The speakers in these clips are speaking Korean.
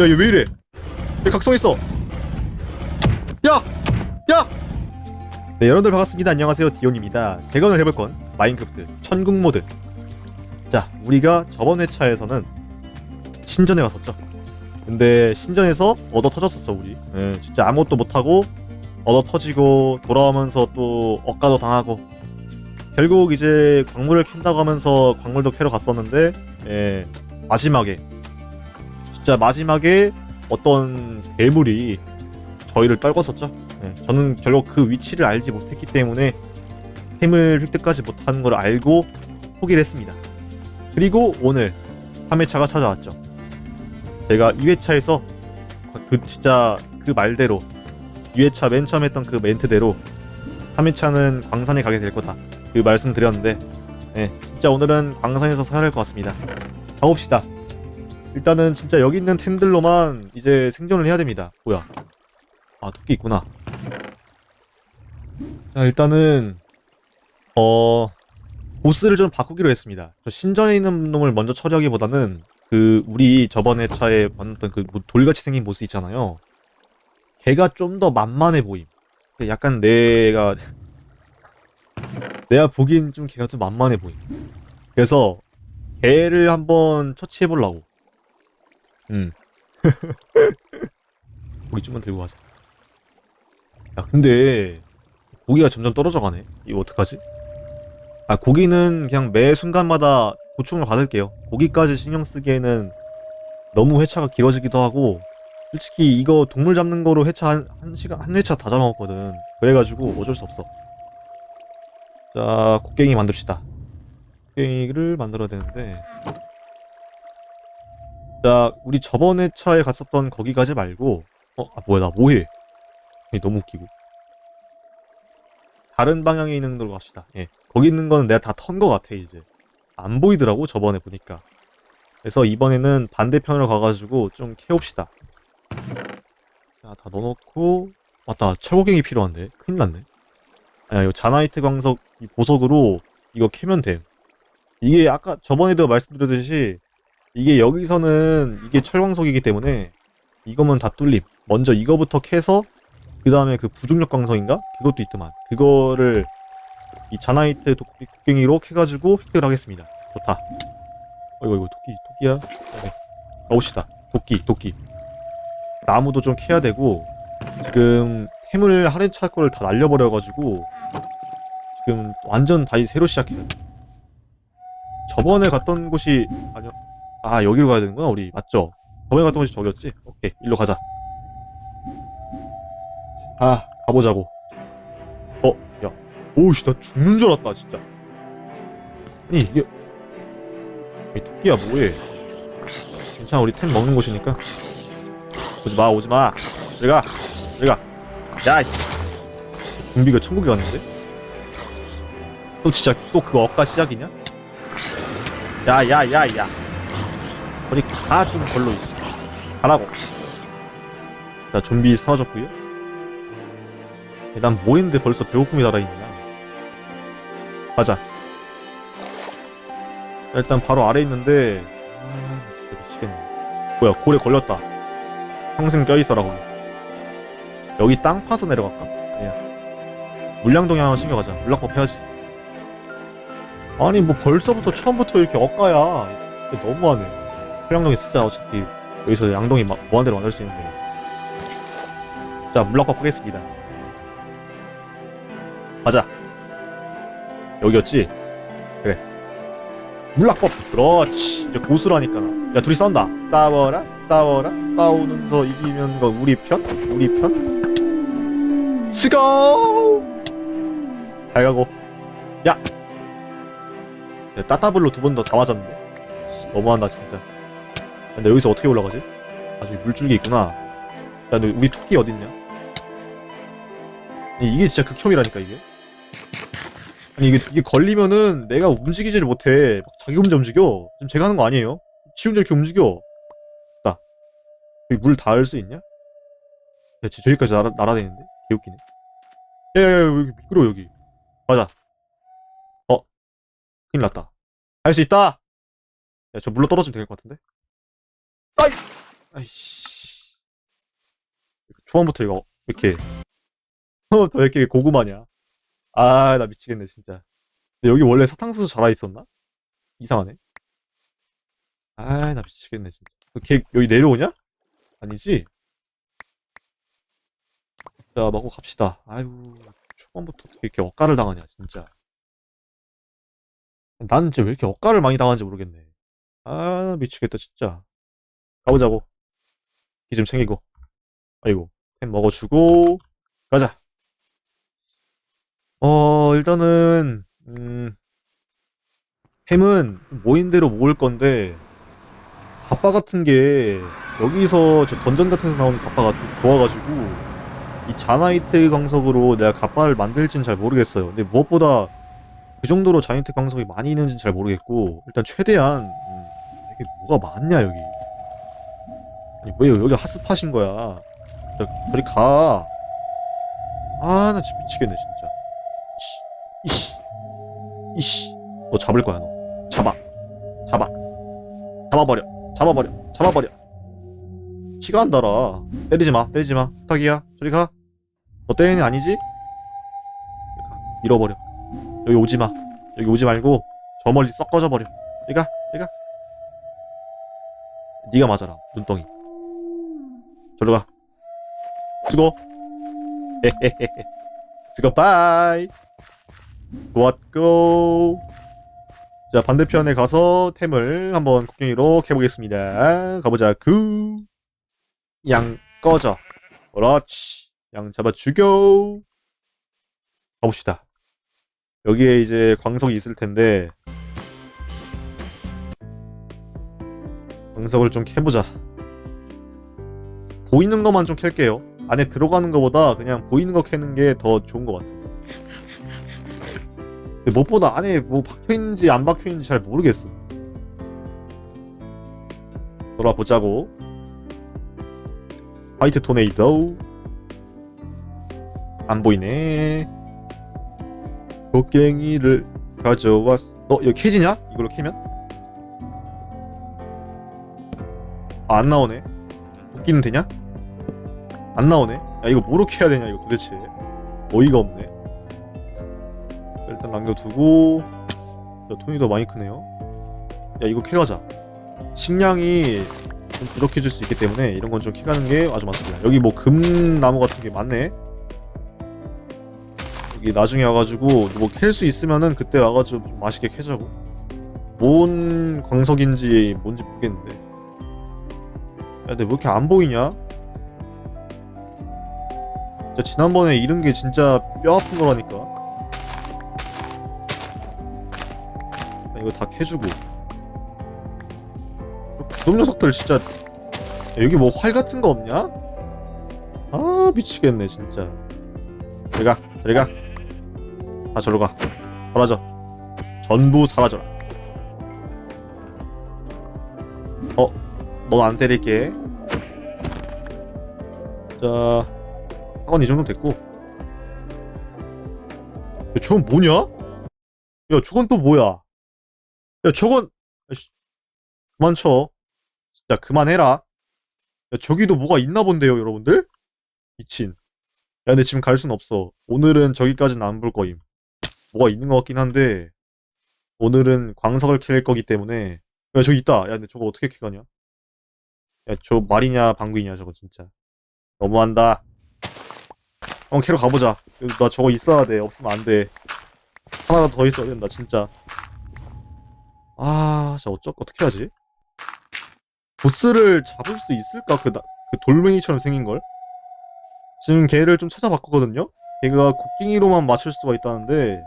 야, 얘 왜 이래? 얘 각성했어. 야! 야! 네, 여러분들 반갑습니다. 안녕하세요. 디온입니다. 제가 오늘 해볼 건 마인크래프트 천국 모드. 자, 우리가 저번 회차에서는 신전에 갔었죠. 근데 신전에서 얻어 터졌었어, 우리. 예, 진짜 아무것도 못하고 얻어 터지고 돌아오면서 또 억가도 당하고 결국 이제 광물을 캔다고 하면서 광물도 캐러 갔었는데 예, 마지막에 진짜 마지막에 어떤 괴물이 저희를 떨궜었죠. 예, 저는 결국 그 위치를 알지 못했기 때문에 템을 획득하지 못하는 걸 알고 포기를 했습니다. 그리고 오늘 3회차가 찾아왔죠. 제가 2회차에서 그 진짜 그 말대로 2회차 맨 처음 했던 그 멘트대로 3회차는 광산에 가게 될 거다. 그 말씀 드렸는데 예, 진짜 오늘은 광산에서 살아야 할 것 같습니다. 가봅시다. 일단은 진짜 여기 있는 템들로만 이제 생존을 해야 됩니다. 뭐야? 아 토끼 있구나. 자 일단은 어 보스를 좀 바꾸기로 했습니다. 저 신전에 있는 놈을 먼저 처리하기보다는 그 우리 저번에 차에 만났던 그 돌같이 생긴 보스 있잖아요. 걔가 좀 더 만만해 보임. 약간 내가 내가 보기엔 좀 걔가 좀 만만해 보임. 그래서 걔를 한번 처치해 보려고. 음. 고기 좀만 들고 가자. 야, 근데 고기가 점점 떨어져 가네. 이거 어떡하지? 아, 고기는 그냥 매 순간마다 보충을 받을게요. 고기까지 신경 쓰기에는 너무 회차가 길어지기도 하고 솔직히 이거 동물 잡는 거로 회차 한, 한 시간 한 회차 다 잡아먹거든. 그래가지고 어쩔 수 없어. 자, 곡괭이 만듭시다. 곡괭이를 만들어야 되는데. 자, 우리 저번 회차에 갔었던 거기 가지 말고, 어, 아, 뭐야, 나 뭐해? 너무 웃기고. 다른 방향에 있는 걸로 갑시다. 예. 거기 있는 거는 내가 다 턴 거 같아, 이제. 안 보이더라고, 저번에 보니까. 그래서 이번에는 반대편으로 가가지고 좀 캐옵시다. 자, 다 넣어놓고, 맞다, 철곡갱이 필요한데. 큰일 났네. 아, 이거 자나이트 광석 이 보석으로 이거 캐면 돼. 이게 아까 저번에도 말씀드렸듯이 이게 여기서는 이게 철광석이기 때문에 이거면 다 뚫림. 먼저 이거부터 캐서 그 다음에 그 부중력 광석인가? 그것도 있더만. 그거를 이 자나이트 곡괭이로 캐가지고 획득을 하겠습니다. 좋다. 어이구 이거 토끼 토끼야. 네. 가봅시다. 도끼 도끼. 나무도 좀 캐야 되고 지금 템을 할인 찰 거를 다 날려버려가지고 지금 완전 다시 새로 시작해요. 저번에 갔던 곳이 아니요. 아 여기로 가야 되는구나 우리 맞죠? 저번에 갔던 곳이 저기였지? 오케이 일로 가자. 아 가보자고. 어, 야, 오우씨 나 죽는 줄 알았다 진짜. 아니 이게 이 토끼야 뭐해? 괜찮아 우리 템 먹는 곳이니까. 오지 마 오지 마. 여기 가 여기 가. 야, 이 좀비가 천국에 갔는데? 또 진짜 또 그거 억가 시작이냐? 야, 야, 야, 야. 우리 가좀 걸로 있어. 가라고. 자, 좀비 사라졌고요. 난 뭐했는데 벌써 배고픔이 달아있냐? 가자. 자, 일단 바로 아래 있는데, 아, 진짜 미치겠네. 뭐야, 골에 걸렸다. 평생 껴있어라, 거기. 여기 땅 파서 내려갈까? 아니야. 물량동에 하나 챙겨가자. 물락법 해야지. 아니 뭐 벌써부터 처음부터 이렇게 엇가야. 너무하네. 물량동에 쓰자 어차피 여기서 양동이 마- 무한대로 만들 수 있는데. 자 물락법 하겠습니다. 가자. 여기였지? 그래. 물락법. 그렇지. 이제 고수라니까. 야 둘이 싸운다. 싸워라. 싸워라. 싸우는 거 이기면 거 우리 편? 우리 편? 스고! 잘 가고. 야! 야 따따블로 두 번 더 다 맞았는데? 씨, 너무한다, 진짜. 근데 여기서 어떻게 올라가지? 아, 저기 물줄기 있구나. 야, 근데 우리 토끼 어딨냐? 아니, 이게 진짜 극혐이라니까, 이게. 아니, 이게, 이게 걸리면은 내가 움직이지를 못해. 막 자기 혼자 움직여. 지금 제가 하는 거 아니에요? 지 혼자 이렇게 움직여. 나. 여기 물 닿을 수 있냐? 야, 저- 저기까지 날아, 날아다니는데? 개웃기네. 야야야 여기 미끄러워 여기 맞아 어 큰일 났다 할 수 있다 야 저 물로 떨어지면 될 것 같은데 아이 아이씨 초반부터 이거 이렇게 처음부터 왜 이렇게 고구마냐? 아, 나 미치겠네 진짜. 근데 여기 원래 사탕수수 자라 있었나? 이상하네. 아, 나 미치겠네 진짜. 걔 여기 내려오냐? 아니지? 자, 먹고 갑시다. 아이고, 초반부터 어떻게 이렇게 억가를 당하냐, 진짜. 나는 진짜 왜 이렇게 억가를 많이 당하는지 모르겠네. 아, 미치겠다, 진짜. 가보자고. 기 좀 챙기고. 아이고, 햄 먹어주고, 가자. 어, 일단은, 음, 햄은 모인 대로 모을 건데, 갑바 같은 게, 여기서 저 던전 같은 데서 나오는 갑바가 좀 좋아가지고, 이 자나이트 광석으로 내가 갑바를 만들지는 잘 모르겠어요. 근데 무엇보다 그 정도로 자나이트 광석이 많이 있는지는 잘 모르겠고, 일단 최대한, 음, 이게 뭐가 많냐, 여기. 아니, 왜 여기 핫스팟인 거야? 저, 저리 가. 아, 나 진짜 미치겠네, 진짜. 이씨, 이씨. 너 잡을 거야, 너. 잡아. 잡아. 잡아버려. 잡아버려. 잡아버려. 치가 안 달아. 때리지 마, 때리지 마. 부탁이야. 저리 가. 너 때리는 애 아니지? 밀어버려. 여기 오지 마. 여기 오지 말고, 저 멀리 썩 꺼져버려. 저리 가, 저리 가. 네가 맞아라, 눈덩이. 저리 가. 수고. 헤헤헤헤. 수고, 바이. 좋았고. 자, 반대편에 가서 템을 한번 곡괭이로 캐보겠습니다. 가보자. 그. 양 꺼져. 그렇지. 양 잡아 죽여. 가봅시다. 여기에 이제 광석이 있을 텐데. 광석을 좀 캐보자. 보이는 것만 좀 캘게요. 안에 들어가는 것보다 그냥 보이는 거 캐는 게 더 좋은 것 같아. 근데 무엇보다 안에 뭐 박혀있는지 안 박혀있는지 잘 모르겠어. 돌아보자고. 화이트 토네이도. 안 보이네. 곡괭이를 가져왔어. 너 여기 캐지냐? 이걸로 캐면? 아, 안 나오네. 웃기는 되냐? 안 나오네. 야 이거 뭐로 캐야 되냐 이거 도대체. 어이가 없네. 일단 남겨두고 야, 돈이 더 많이 크네요 야 이거 캐가자 식량이 좀 부족해질 수 있기 때문에 이런 건 좀 캐가는 게 아주 많습니다 여기 뭐 금나무 같은 게 많네 여기 나중에 와가지고 뭐 캘 수 있으면은 그때 와가지고 좀 맛있게 캐자고 뭔 광석인지 뭔지 모르겠는데 야 근데 왜 이렇게 안 보이냐? 진짜 지난번에 잃은 게 진짜 뼈 아픈 거라니까. 이거 다 캐주고. 그놈 녀석들 진짜 야, 여기 뭐 활 같은 거 없냐? 아 미치겠네 진짜. 저리가 저리가. 다 저리로 가. 사라져. 전부 사라져라. 어? 넌 안 때릴게. 자 학원 이 정도 됐고 야 저건 뭐냐? 야 저건 또 뭐야 야, 저건, 아이씨, 그만 쳐. 진짜 그만해라. 야, 저기도 뭐가 있나 본데요, 여러분들? 미친. 야, 근데 지금 갈 순 없어. 오늘은 저기까지는 안 볼 거임. 뭐가 있는 것 같긴 한데, 오늘은 광석을 캘 거기 때문에, 야, 저기 있다. 야, 근데 저거 어떻게 캐가냐? 야, 저 말이냐, 방구이냐, 저거 진짜. 너무한다. 한번 캐러 가보자. 나 저거 있어야 돼. 없으면 안 돼. 하나라도 더 있어야 된다, 진짜. 아, 진짜 어쩌, 어떻게 하지? 보스를 잡을 수 있을까? 그, 나, 그 돌멩이처럼 생긴 걸? 지금 걔를 좀 찾아봤거든요? 걔가 곡괭이로만 맞출 수가 있다는데,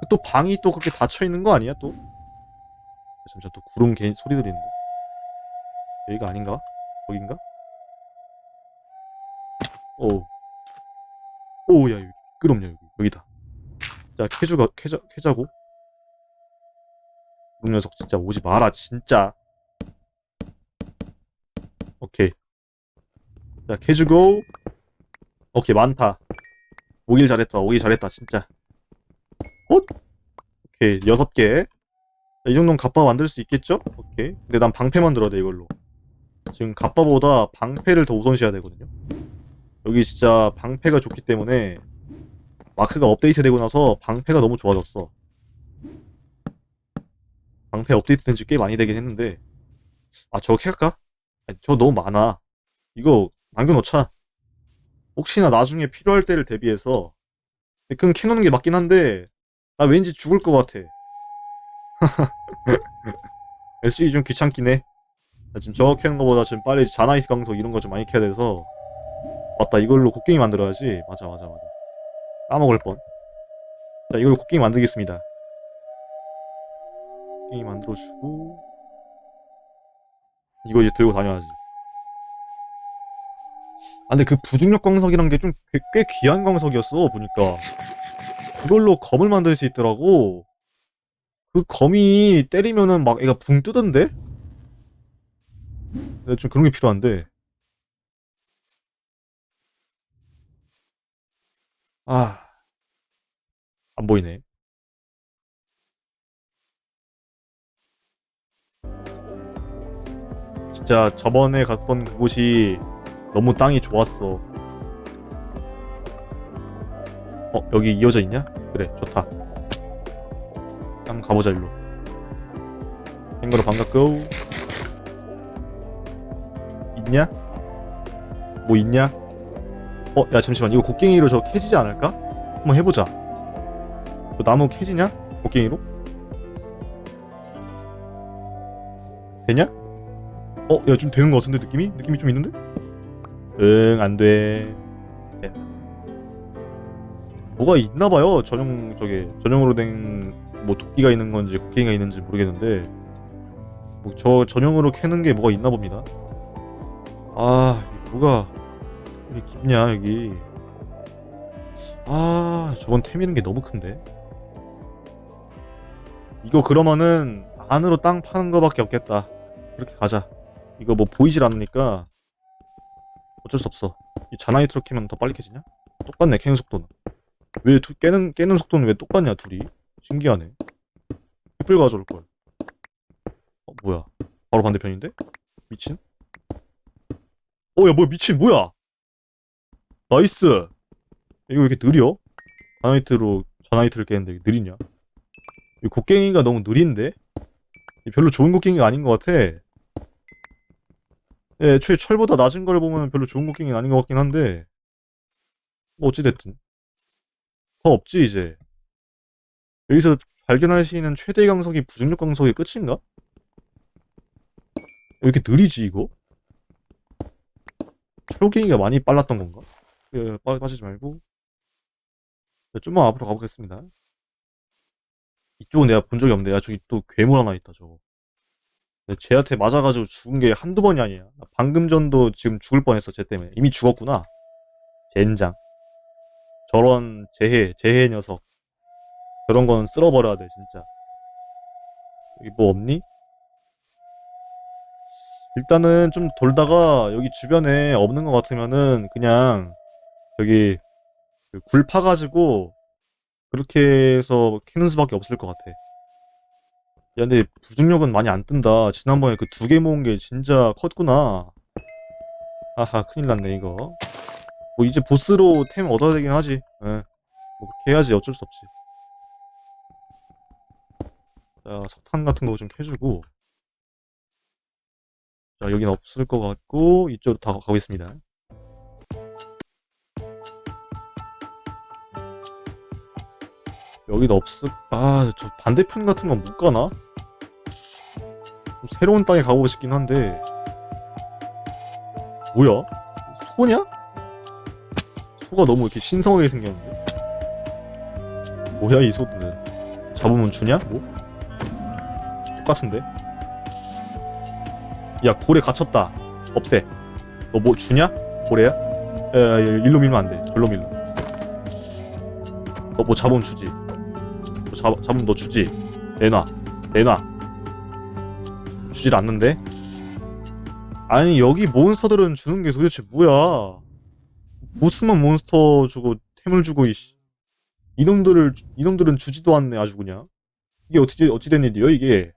그또 방이 또 그렇게 닫혀 있는 거 아니야, 또? 잠시만, 또 구름 개 소리 들리는데? 여기가 아닌가? 거긴가? 오. 오, 야, 여기. 끄럽냐, 여기. 여기다. 자, 캐주가, 캐자, 캐자고. 이 녀석 진짜 오지 마라 진짜 오케이 자 캐주고 오케이 많다 오길 잘했다 오길 잘했다 진짜 헛 오케이 여섯 개이 정도면 갑바 만들 수 있겠죠? 오케이 근데 난 방패 만들어야 돼 이걸로 지금 갑바보다 방패를 더 우선시해야 되거든요 여기 진짜 방패가 좋기 때문에 마크가 업데이트되고 나서 방패가 너무 좋아졌어. 방패 업데이트 된 지 꽤 많이 되긴 했는데 아 저거 캘까? 아니, 저거 너무 많아. 이거 남겨놓자. 혹시나 나중에 필요할 때를 대비해서 그건 캐놓는 게 맞긴 한데 나 왠지 죽을 것 같아. SG 좀 귀찮긴 해. 나 지금 저거 캐는 거보다 지금 빨리 자나이트 강석 이런 거 좀 많이 캐야 돼서 맞다 이걸로 곡괭이 만들어야지 맞아 맞아 맞아 까먹을 뻔. 자 이걸로 곡괭이 만들겠습니다. 곡괭이 만들어주고 이거 이제 들고 다녀야지. 아 근데 그 부중력 광석이란 게 좀 꽤 귀한 광석이었어 보니까 그걸로 검을 만들 수 있더라고. 그 검이 때리면은 막 애가 붕 뜨던데? 좀 그런 게 필요한데. 아, 안 보이네. 진짜 저번에 갔던 그곳이 너무 땅이 좋았어. 어, 여기 이어져 있냐? 그래, 좋다. 한번 가보자, 일로. 캥거루 반갑고. 있냐? 뭐 있냐? 어, 야, 잠시만. 이거 곡괭이로 저 캐지지 않을까? 한번 해보자. 그 나무 캐지냐? 곡괭이로? 되냐? 어, 야, 좀 되는 것 같은데, 느낌이? 느낌이 좀 있는데? 응, 안 돼. 됐다. 뭐가 있나봐요. 전용, 저게, 전용으로 된, 뭐, 도끼가 있는 건지, 곡괭이가 있는지 모르겠는데, 뭐, 저 전용으로 캐는 게 뭐가 있나 봅니다. 아, 이 뭐가, 이렇게 깊냐, 여기. 아, 저건 태미는 게 너무 큰데? 이거 그러면은, 안으로 땅 파는 거밖에 없겠다. 그렇게 가자. 이거 뭐 보이질 않으니까, 어쩔 수 없어. 이 자나이트로 키면 더 빨리 캐지냐? 똑같네, 캐는 속도는. 왜, 두- 깨는, 깨는 속도는 왜 똑같냐, 둘이? 신기하네. 횃불 가져올걸. 어, 뭐야. 바로 반대편인데? 미친? 어, 야, 뭐야, 미친, 뭐야! 나이스! 이거 왜 이렇게 느려? 자나이트로, 자나이트를 깨는데 왜 느리냐? 이 곡괭이가 너무 느린데? 이 별로 좋은 곡괭이가 아닌 것 같아. 예, 애초에 철보다 낮은 걸 보면 별로 좋은 곡괭이는 아닌 것 같긴 한데, 뭐 어찌됐든. 더 없지, 이제. 여기서 발견할 수 있는 최대 강석이 부중력 강석의 끝인가? 왜 이렇게 느리지, 이거? 철곡갱이가 많이 빨랐던 건가? 예, 빠, 빠지지 말고. 네, 좀만 앞으로 가보겠습니다. 이쪽은 내가 본 적이 없는데, 야, 저기 또 괴물 하나 있다, 저거. 네, 쟤한테 맞아가지고 죽은 게 한두 번이 아니야. 나 방금 전도 지금 죽을 뻔했어, 쟤 때문에. 이미 죽었구나. 젠장. 저런 재해, 재해 녀석. 저런 건 쓸어버려야 돼, 진짜. 여기 뭐 없니? 일단은 좀 돌다가 여기 주변에 없는 것 같으면은 그냥 저기 그굴 파가지고 그렇게 해서 캐는 수밖에 없을 것 같아. 야, 근데 부중력은 많이 안 뜬다. 지난번에 그 두 개 모은 게 진짜 컸구나. 아하, 큰일 났네, 이거. 뭐 이제 보스로 템 얻어야 되긴 하지. 예. 뭐 그렇게 해야지 어쩔 수 없지. 자, 석탄 같은 거 좀 캐주고. 자, 여긴 없을 것 같고, 이쪽으로 다 가보겠습니다. 여기도 없을, 아, 저 반대편 같은 건 못 가나? 좀 새로운 땅에 가보고 싶긴 한데. 뭐야? 소냐? 소가 너무 이렇게 신성하게 생겼는데? 뭐야, 이 소는? 잡으면 주냐? 뭐? 똑같은데? 야 고래 갇혔다 없애 너 뭐 주냐? 고래야? 야, 야, 야, 일로 밀면 안돼 절로 밀로 너 뭐 잡으면 주지 뭐 잡, 잡으면 너 주지 내놔 내놔 주질 않는데? 아니 여기 몬스터들은 주는 게 도대체 뭐야 보스만 몬스터 주고 템을 주고 이씨 이놈들을 주- 이놈들은 주지도 않네 아주 그냥 이게 어찌 어찌 된 일이야 이게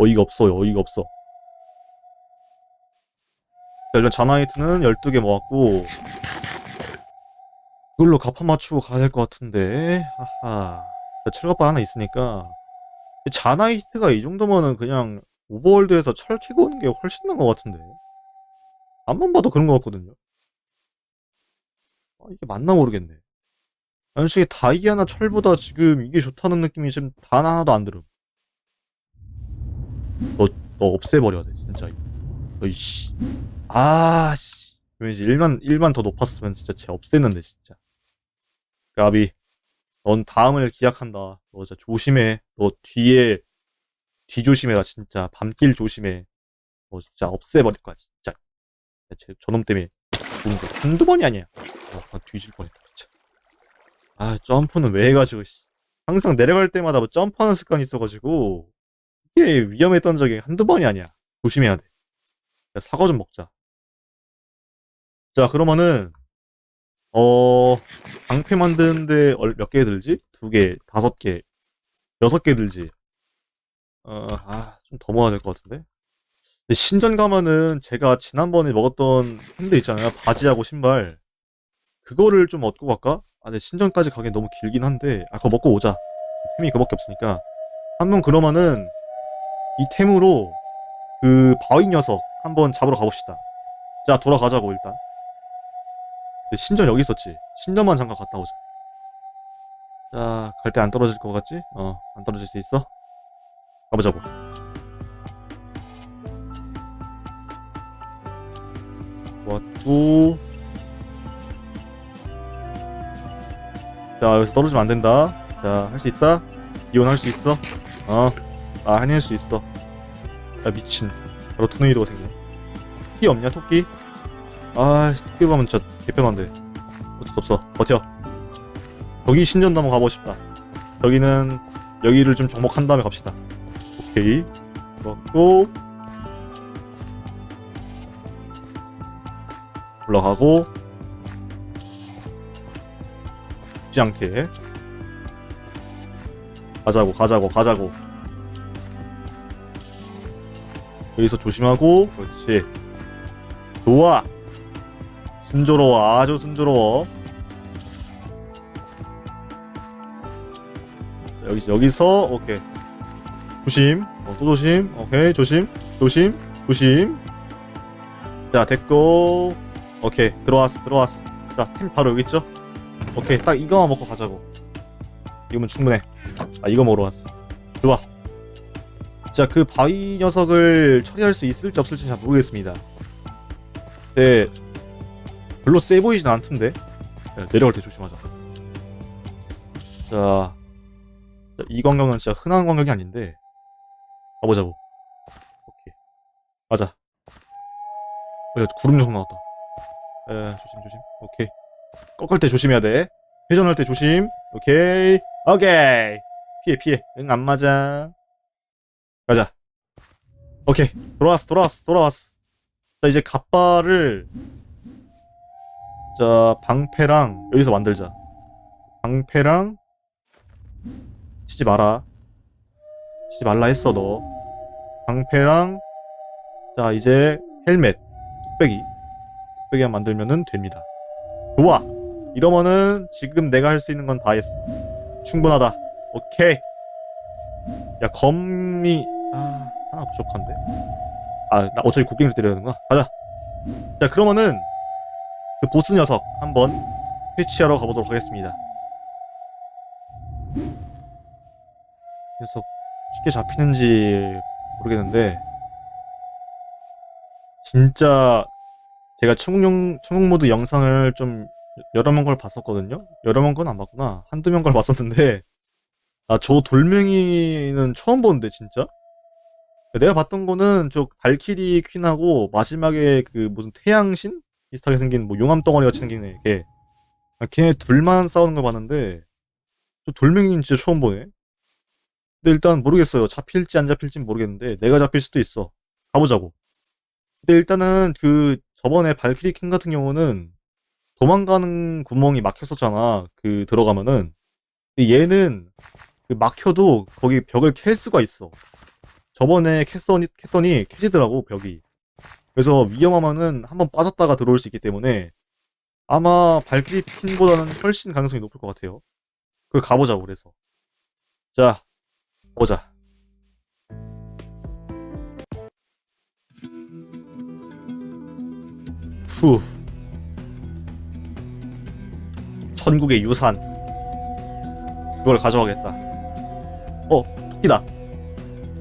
어이가 없어요. 어이가 없어. 자, 일단 자나이트는 12개 모았고 그걸로 갚아 맞추고 가야 될 것 같은데. 자, 철갑바 하나 있으니까. 자나이트가 이 정도면은 그냥 오버월드에서 철 캐고 오는 게 훨씬 나은 것 같은데. 앞만 봐도 그런 것 같거든요. 아, 이게 맞나 모르겠네. 솔직히 다이아나 철보다 지금 이게 좋다는 느낌이 지금 단 하나도 안 들음. 너, 너 없애버려야 돼 진짜. 너 이씨. 아씨. 왠지 1만 1만 더 높았으면 진짜 쟤 없앴는데 진짜 까비 넌 다음을 기약한다. 너 진짜 조심해. 너 뒤에 뒤 조심해라 진짜. 밤길 조심해. 너 진짜 없애버릴 거야 진짜. 쟤 저놈 때문에 죽은 거 한두 번이 아니야. 어, 나 뒤질 뻔했다 진짜. 아 점프는 왜 해가지고 씨. 항상 내려갈 때마다 뭐 점프하는 습관이 있어가지고 이게 위험했던 적이 한두 번이 아니야. 조심해야 돼. 야, 사과 좀 먹자. 자 그러면은 어 방패 만드는데 얼- 몇개 들지? 두 개, 다섯 개, 여섯 개 들지. 어, 아, 좀 더 모아야 될 것 같은데. 신전 가면은 제가 지난번에 먹었던 햄들 있잖아요. 바지하고 신발. 그거를 좀 얻고 갈까? 아, 근데 신전까지 가긴 너무 길긴 한데, 아, 그거 먹고 오자. 템이 그밖에 없으니까. 한번 그러면은 이 템으로 그 바위 녀석 한번 잡으러 가봅시다. 자, 돌아가자고 일단. 근데 신전 여기 있었지. 신전만 잠깐 갔다 오자. 자, 갈 때 안 떨어질 것 같지? 어, 안 떨어질 수 있어? 가보자고. 왔고. 자, 여기서 떨어지면 안 된다. 자, 할 수 있다? 이혼할 수 있어? 어, 아, 해낼 수 있어. 야, 미친. 바로 토네이도가 생겨. 토끼 없냐, 토끼? 아, 가면 진짜 개편한데. 어쩔 수 없어. 버텨. 신전도 한번 가보고 싶다. 여기는 여기를 좀 정복한 다음에 갑시다. 오케이. 그렇고 올라가고 죽지 않게 가자고 가자고 가자고 여기서 조심하고 그렇지 좋아 순조로워. 아주 순조로워. 자, 여기 여기서 오케이. 조심. 어, 또 조심. 오케이 조심. 조심. 조심. 자 됐고. 오케이. 들어왔어 들어왔어 자템 바로 여기 있죠? 오케이. 딱 이거만 먹고 가자고. 이거면 충분해. 아 이거 먹으러 왔어. 좋아. 자그 바위 녀석을 처리할 수 있을지 없을지 잘 모르겠습니다. 근데 별로 세 보이진 않던데. 야, 내려갈 때 조심하자. 자, 자, 이 광경은 진짜 흔한 광경이 아닌데. 가보자고 오케이. 가자. 어, 야, 구름 녀석 나왔다. 에 조심 조심. 오케이. 꺾을 때 조심해야 돼. 회전할 때 조심. 오케이. 오케이. 피해 피해. 응 안 맞아. 가자. 오케이. 돌아왔어 돌아왔어 돌아왔어. 자 이제 갓바를 자 방패랑 여기서 만들자. 방패랑 치지 마라. 치지 말라 했어 너. 방패랑 자 이제 헬멧 뚝배기. 뚝배기만 만들면은 됩니다. 좋아. 이러면은 지금 내가 할 수 있는 건 다 했어. 충분하다. 오케이. 야 검이 아 하나 부족한데? 아나 어차피 곡괭이를 때려야 되는구나. 가자. 자 그러면은 그 보스 녀석 한번 회치하러 가보도록 하겠습니다 녀석 쉽게 잡히는지 모르겠는데 진짜 제가 천국, 천국 모드 영상을 좀 여러 명걸 봤었거든요. 여러 명건안 봤구나. 한두 명 걸 봤었는데 아 저 돌멩이는 처음 보는데 진짜. 내가 봤던 거는 저 발키리 퀸하고 마지막에 그 무슨 태양신 비슷하게 생긴 뭐 용암 덩어리 같이 생긴 애. 아, 걔네 둘만 싸우는 걸 봤는데 저 돌멩이는 진짜 처음 보네. 근데 일단 모르겠어요. 잡힐지 안 잡힐지 모르겠는데 내가 잡힐 수도 있어. 가보자고. 근데 일단은 그 저번에 발키리 킹 같은 경우는 도망가는 구멍이 막혔었잖아. 그 들어가면은 근데 얘는 그 막혀도 거기 벽을 캘 수가 있어. 저번에 캤더니, 캤더니 캐지더라고 벽이. 그래서 위험하면은 한번 빠졌다가 들어올 수 있기 때문에 아마 발키리 핀보다는 훨씬 가능성이 높을 것 같아요. 그걸 가보자고 그래서. 자, 보자. 후. 천국의 유산. 그걸 가져가겠다. 어, 토끼다.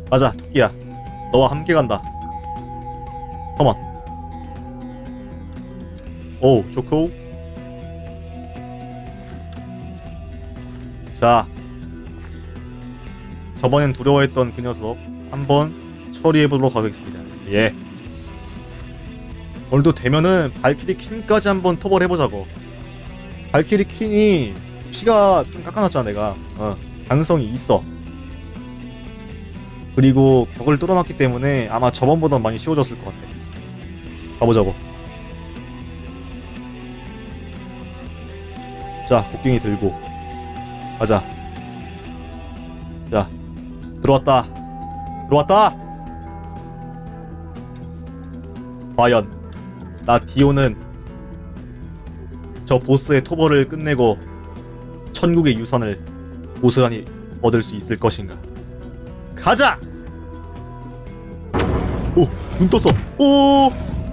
맞아, 토끼야. 너와 함께 간다. 컴온. 오, 좋고. 자. 저번엔 두려워했던 그 녀석 한번 처리해보도록 하겠습니다. 예. 오늘도 되면은 발키리 퀸까지 한번 터벌 해보자고. 발키리 퀸이 피가 좀 깎아놨잖아 내가. 어, 가능성이 있어. 그리고 벽을 뚫어놨기 때문에 아마 저번보다 많이 쉬워졌을 것 같아. 가보자고. 자, 곡괭이 들고. 가자. 자, 들어왔다. 들어왔다! 과연, 나 디오는 저 보스의 토벌을 끝내고 천국의 유산을 고스란히 얻을 수 있을 것인가. 가자! 오, 눈 떴어. 오,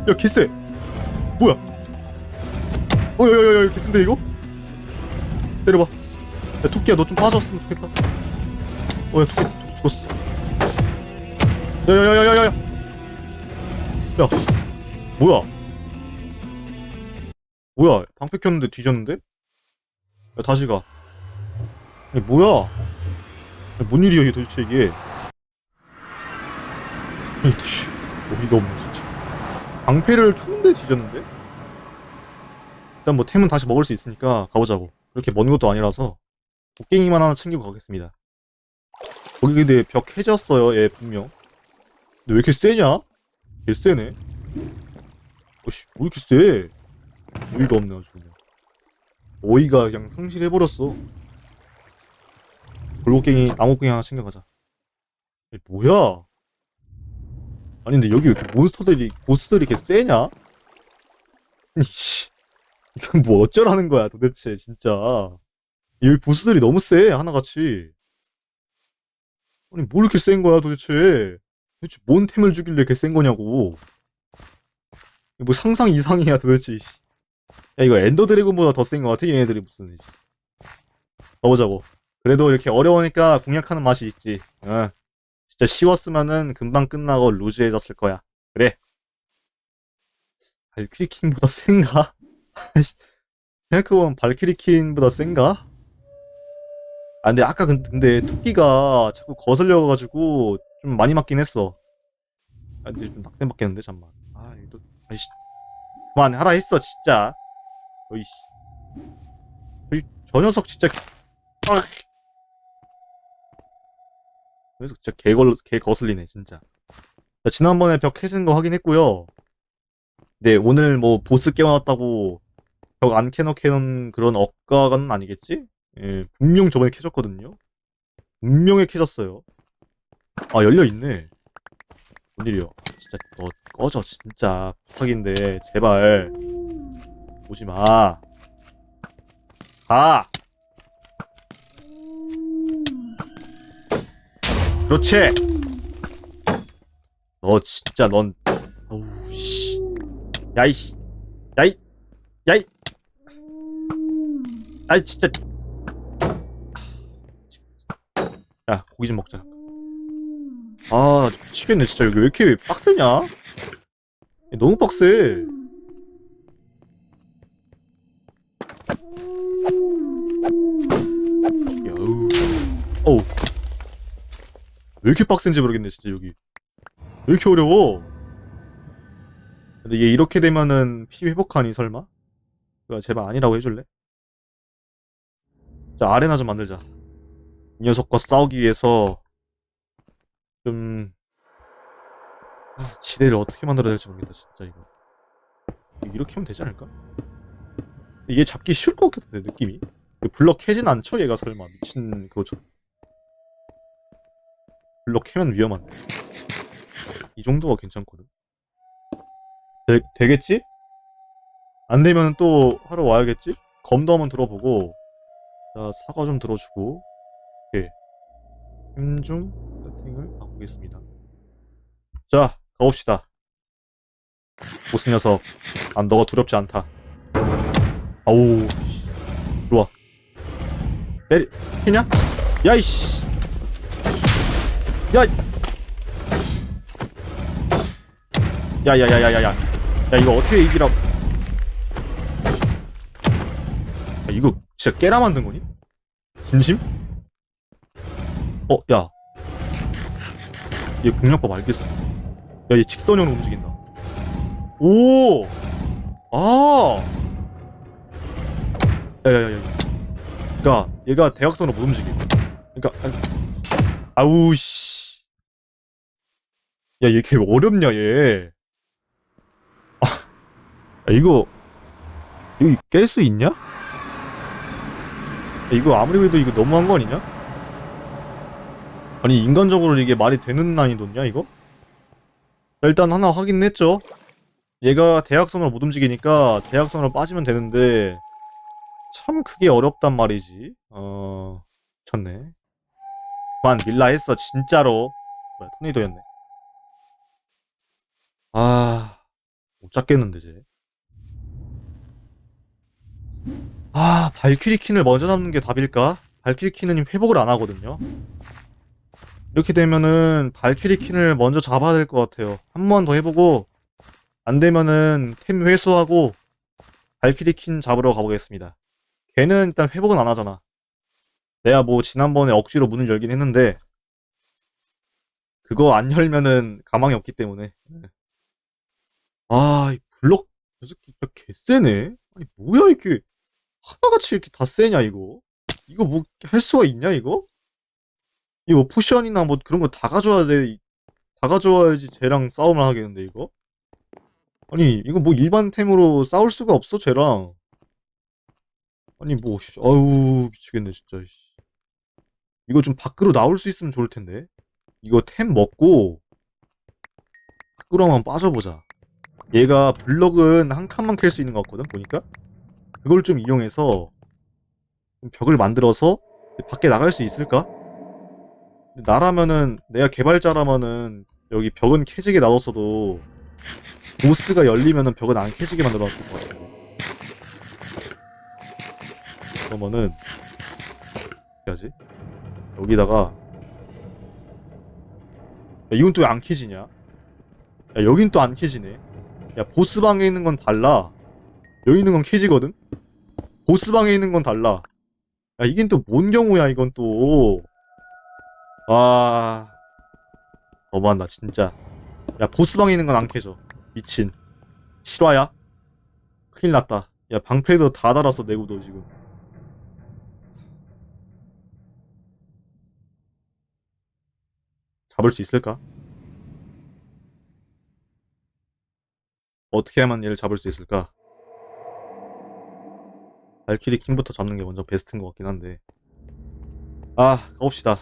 야, 개쎄. 뭐야? 어, 야, 개쎄인데, 이거? 때려봐. 야, 토끼야, 너 좀 빠졌으면 좋겠다. 어, 야, 토끼, 죽었어. 야, 야, 야, 야, 야, 야. 야, 뭐야? 뭐야? 방패 켰는데 뒤졌는데? 야, 다시 가. 아니, 뭐야? 야, 뭔 일이야, 이게 도대체 이게? 아니, 씨, 어이가 없네. 방패를 켰는데 뒤졌는데? 일단 뭐 템은 다시 먹을 수 있으니까 가보자고. 그렇게 먼 것도 아니라서 곡괭이만 하나 챙기고 가겠습니다. 거기 근데 벽 해졌어요, 얘 분명. 근데 왜 이렇게 세냐? 개 세네. 어씨, 뭐 이렇게 세? 어이가 없네, 아주 그냥. 어이가 그냥 상실해버렸어. 돌곡괭이, 나무곡괭이 하나 챙겨가자. 이게 뭐야? 아니, 근데 여기 왜 이렇게 몬스터들이, 보스들이 이렇게 세냐? 이건 뭐 어쩌라는 거야, 도대체, 진짜. 여기 보스들이 너무 세, 하나같이. 아니, 뭘 이렇게 센 거야, 도대체. 도대체 뭔 템을 주길래 이렇게 센 거냐고. 뭐 상상 이상이야, 도대체. 씨. 야, 이거 엔더 드래곤보다 더 센 거 같아, 얘네들이 무슨. 씨. 가보자고. 그래도 이렇게 어려우니까 공략하는 맛이 있지. 어. 진짜 쉬웠으면은 금방 끝나고 루즈해졌을 거야. 그래. 발키리 킹보다 센가? 생각해보면 발키리 킹보다 센가? 아, 근데 아까 근- 근데 토끼가 자꾸 거슬려가지고 좀 많이 맞긴 했어. 아, 근데 좀 낙대 맞겠는데, 잠만. 아, 이거, 아이씨. 그만하라 했어, 진짜. 어이씨. 어이, 저 녀석 진짜. 아. 그래서 진짜 개, 걸, 개 거슬리네, 진짜. 자, 지난번에 벽 해진 거 확인했고요. 네, 오늘 뭐 보스 깨워놨다고 벽 안 캐놓게는 그런 억가는 아니겠지? 예, 분명 저번에 캐졌거든요. 분명히 캐졌어요. 아, 열려있네. 뭔 일이야. 진짜, 너 꺼져, 진짜. 부탁인데, 제발. 오지 마. 가! 그렇지! 너 진짜, 넌, 어우, 씨. 야이 씨. 야이, 야이. 아이, 진짜. 야, 고기 좀 먹자. 아, 나 미치겠네, 진짜. 여기 왜 이렇게 빡세냐? 야, 너무 빡세. 왜 이렇게 빡센지 모르겠네, 진짜, 여기. 왜 이렇게 어려워? 근데 얘 이렇게 되면은 피 회복하니, 설마? 야, 제발 아니라고 해줄래? 자, 아레나 좀 만들자. 이 녀석과 싸우기 위해서 좀 아, 지대를 어떻게 만들어야 될지 모르겠다 진짜 이거 이렇게 하면 되지 않을까? 이게 잡기 쉬울 것 같은데 느낌이 블럭 캐진 않죠 얘가 설마 미친 그거처럼 블럭 캐면 위험한데. 이 정도가 괜찮거든. 되, 되겠지? 안 되면 또 하러 와야겠지? 검도 한번 들어보고 자 사과 좀 들어주고. 오케이. 힘좀 세팅을 바꾸겠습니다. 자 가봅시다. 보스 녀석. 난 너가 두렵지 않다. 아우 씨. 들어와 때리 캐냐? 야이씨 야 야야야야야야 야 이거 어떻게 이기라 야, 이거 진짜 깨라 만든 거니? 진심? 어, 야. 얘 공략법 알겠어. 야, 얘 직선형으로 움직인다. 오! 아! 야, 야, 야, 야. 그니까, 얘가 대각선으로 못 움직여. 그니까, 아우, 씨. 야, 얘걔 어렵냐, 얘. 아, 야, 이거, 이거 깰 수 있냐? 이거 아무리 그래도 이거 너무한 거 아니냐? 아니 인간적으로 이게 말이 되는 난이도냐 이거? 일단 하나 확인했죠 얘가 대각선으로 못 움직이니까 대각선으로 빠지면 되는데 참 그게 어렵단 말이지 어... 쳤네 그만 밀라 했어 진짜로 뭐야 토네이도였네 아... 못 잡겠는데 쟤 아, 발키리 킨을 먼저 잡는 게 답일까? 발키리 킨은 회복을 안 하거든요. 이렇게 되면은 발키리 킨을 먼저 잡아야 될 것 같아요. 한 번 더 해보고 안 되면은 템 회수하고 발키리 킨 잡으러 가보겠습니다. 걔는 일단 회복은 안 하잖아. 내가 뭐 지난번에 억지로 문을 열긴 했는데 그거 안 열면은 가망이 없기 때문에. 아, 이 블럭 녀석 진짜 개쎄네. 아니 뭐야 이렇게 하나같이 이렇게 다 세냐 이거? 이거 뭐 할 수가 있냐 이거? 이거 뭐 포션이나 뭐 그런 거 다 가져와야 돼. 다 가져와야지 쟤랑 싸움을 하겠는데 이거? 아니 이거 뭐 일반 템으로 싸울 수가 없어 쟤랑. 아니 뭐 씨, 아유 미치겠네 진짜. 씨. 이거 좀 밖으로 나올 수 있으면 좋을 텐데. 이거 템 먹고 밖으로 한번 빠져보자. 얘가 블럭은 한 칸만 캘 수 있는 것 같거든 보니까. 그걸 좀 이용해서 좀 벽을 만들어서 밖에 나갈 수 있을까? 나라면은 내가 개발자라면은 여기 벽은 캐지게 놔뒀어도 보스가 열리면은 벽은 안 캐지게 만들어 놨을 것 같은데 그러면은 어떻게 하지? 여기다가 야, 이건 또 안 캐지냐? 야 여긴 또 안 캐지네 야 보스방에 있는 건 달라 여기 있는 건 캐지거든? 보스방에 있는 건 달라. 야, 이긴 또 뭔 경우야, 이건 또. 아. 너무한다, 진짜. 야, 보스방에 있는 건 안 캐져. 미친. 실화야? 큰일 났다. 야, 방패도 다 달았어, 내구도 지금. 잡을 수 있을까? 어떻게 하면 얘를 잡을 수 있을까? 발키리 킹부터 잡는 게 먼저 베스트인 것 같긴 한데 아 가봅시다